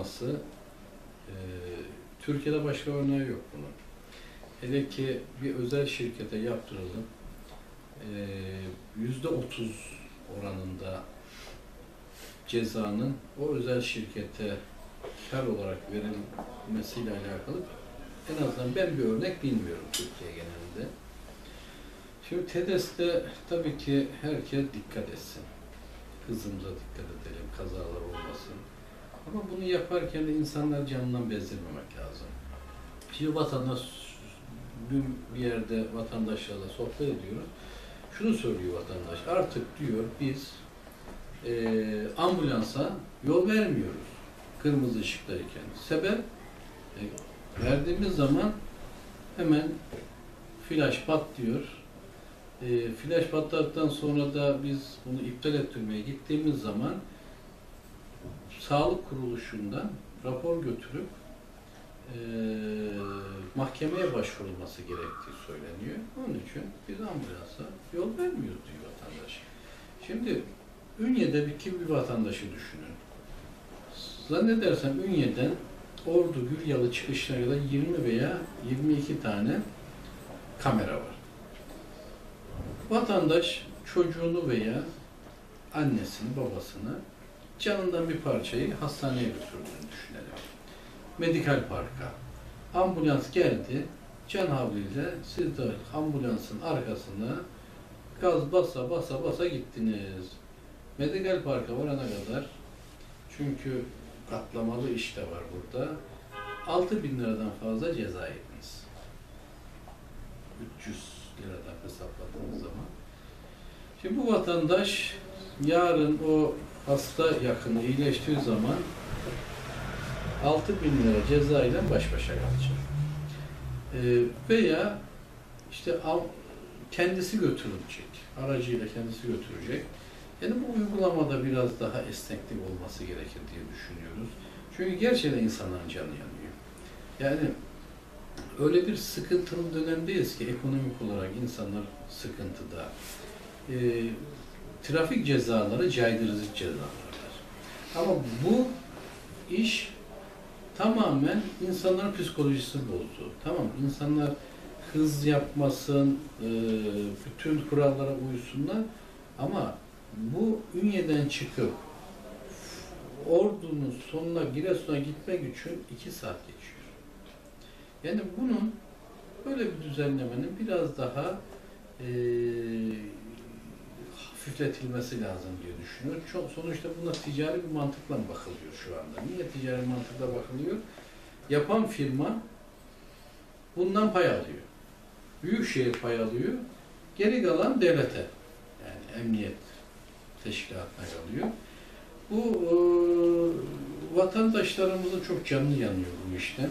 olması e, Türkiye'de başka örneği yok bunun. Hele ki bir özel şirkete yaptırılıp e, yüzde otuz oranında cezanın o özel şirkete kar olarak verilmesiyle alakalı en azından ben bir örnek bilmiyorum Türkiye genelinde. Şimdi TEDES'te tabii ki herkes dikkat etsin. Hızımıza dikkat edelim, kazalar olmasın. Ama bunu yaparken de insanlar canından bezdirmemek lazım. Şimdi vatandaş, bir yerde vatandaşlarla sohbet ediyoruz. Şunu söylüyor vatandaş, artık diyor biz e, ambulansa yol vermiyoruz kırmızı ışıktayken. Sebep e, verdiğimiz zaman hemen flash patlıyor. E, flash patladıktan sonra da biz bunu iptal ettirmeye gittiğimiz zaman sağlık kuruluşundan rapor götürüp e, mahkemeye başvurulması gerektiği söyleniyor. Onun için biz ambulansa yol vermiyoruz diyor vatandaş. Şimdi Ünye'de bir kim bir vatandaşı düşünün. Zannedersem Ünye'den Ordu Gülyalı çıkışına kadar 20 veya 22 tane kamera var. Vatandaş çocuğunu veya annesini, babasını canından bir parçayı hastaneye götürdüğünü düşünelim. Medikal parka. Ambulans geldi. Can havliyle siz de ambulansın arkasına gaz basa basa basa gittiniz. Medikal parka varana kadar çünkü katlamalı iş de var burada. 6 bin liradan fazla ceza yediniz. 300 liradan hesapladığınız zaman. Şimdi bu vatandaş yarın o hasta yakını iyileştiği zaman 6 bin lira ceza ile baş başa kalacak. Ee, veya işte av- kendisi götürülecek. Aracıyla kendisi götürecek. Yani bu uygulamada biraz daha esneklik olması gerekir diye düşünüyoruz. Çünkü gerçekten insanların canı yanıyor. Yani öyle bir sıkıntılı dönemdeyiz ki ekonomik olarak insanlar sıkıntıda. Ee, trafik cezaları caydırıcı cezalardır. Ama bu iş tamamen insanların psikolojisini bozdu. Tamam insanlar hız yapmasın, e, bütün kurallara uysunlar ama bu Ünye'den çıkıp Ordu'nun sonuna Giresun'a gitmek için iki saat geçiyor. Yani bunun böyle bir düzenlemenin biraz daha e, hafifletilmesi lazım diye düşünüyorum. Çok, sonuçta buna ticari bir mantıkla bakılıyor şu anda. Niye ticari mantıkla bakılıyor? Yapan firma bundan pay alıyor. Büyükşehir pay alıyor. Geri kalan devlete. Yani emniyet teşkilatına kalıyor. Bu e, vatandaşlarımızın çok canı yanıyor bu işten.